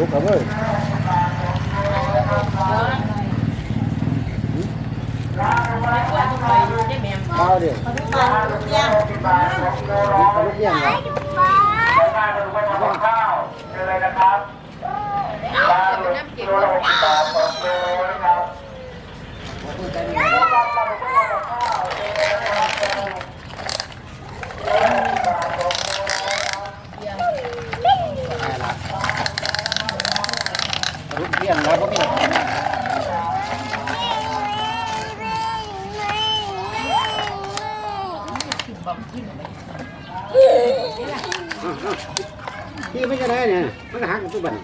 ลุกเอาเลยข้าวเดียวลูกเยี่ยงข้าวเลยนะครับ รุ่นเที่ยงแล้วก็มีหลักฐานที่ไม่จะได้เนี่ยมันหักตัวบัน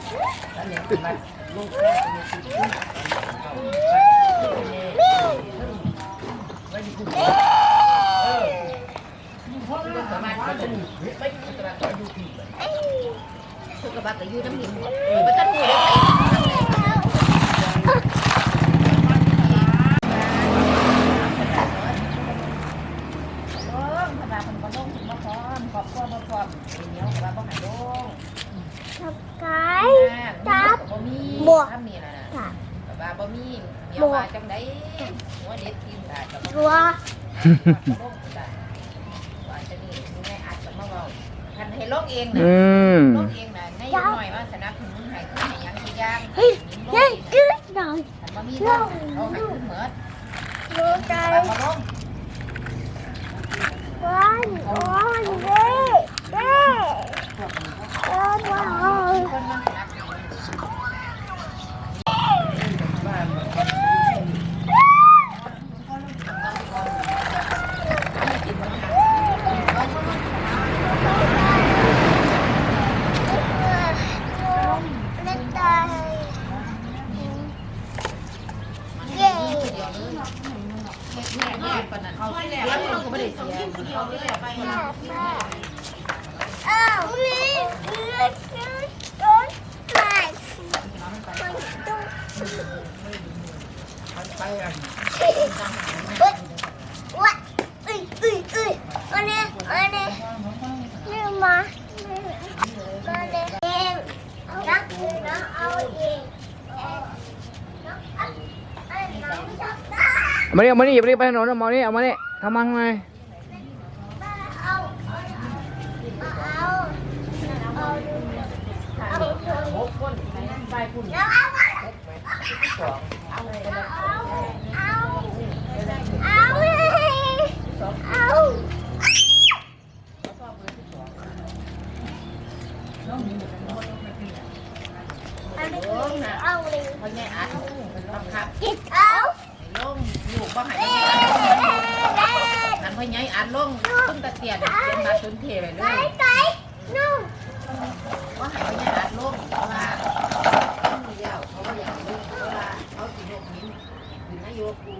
อยู่น้ำหินหรือว่าจะดูได้ มาพร้อมขอบคุณมาพร้อมเหนียวกับบ้องหายลงทับไก่จับบะมี่บะกมี่นะนะบะบะมี่เหนียว่าจังได้หัวเด็ดกินได้กับบะทันให้ลงเองนะลงเองนะในหน่อยว่าสนับสนุนให้ขึ้นให้ยังกี่ย่างเฮ้ยเฮ้ยกึ๊ดหน่อยมันมีลงเขาให้ขึ้นเหมือดลงใจมาลง ว้ายโอ้ย แหลกแหลกก่อนนะเขาแหลกแวเขาก็ไม่ได้เสียเขาแหลกไปนะอ้าวมีเลือดต้นไม้มันต้อ มานี่เอามานี่อย่าไปไปถนนเอามานี่เอามานี่ทำมันไงเอาเอาเอาเอา ลงอยู่บ่หายไม่ได้อันพ่อใหญ่อันลงต้นตะเกียบเตียนมาชนเทไปเลยบ่หายพ่อใหญ่อันลงเพราะว่าต้องมีเยาเขาก็อยากลงเพราะว่าเขาสิโยกหินหรือนายโยกู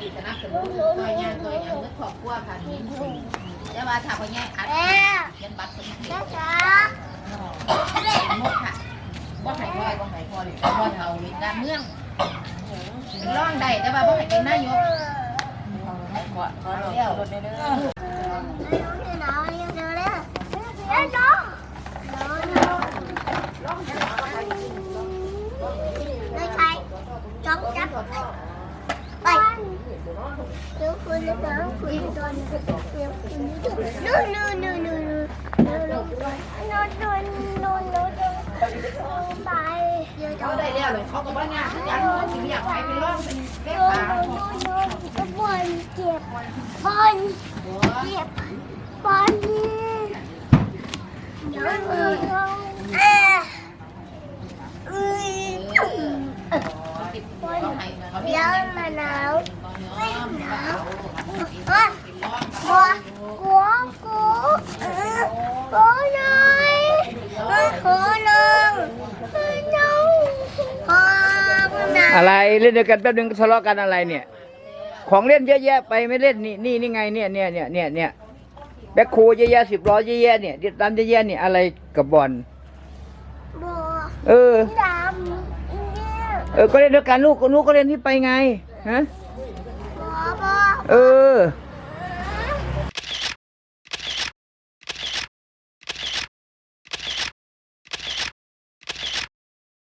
สิสนับสนุนหน่วยงานหน่วยงานเมื่อครอบครัวผ่านหินแต่ว่าถ้าพ่อใหญ่อันเขียนบัตรสนเทหมดค่ะบ่หายพ่อบ่หายพ่อเลยบ่เอาเลยการเมือง ร่องได้แต่ว่าบ่ให้เป็นนายกขอขอเดียวน้อ ลเยเขาก็ว่านี่ยทุกอย่างสิอยากไปเป็นร่องเป็นเล็บตาบอลเจ็บบอลเจ็บบอล อะไรเล่นด้วยกันแป๊บนึงทะเลาะกันอะไรเนี่ย ของเล่นเยอะแยะไปไม่เล่นนี่นี่นี่ไงเนี่ยเนี่ยเนี่ยเนี่ยเนี่ยแบ็คโคเยอะแยะสิบล้อเยอะแยะเนี่ยติดตามเยอะแยะเนี่ยอะไรกับบอลบัวเออดำเนี่ยเออก็เล่นด้วยกันลูกลูกก็เล่นที่ไปไงฮะบัวบัวเออบ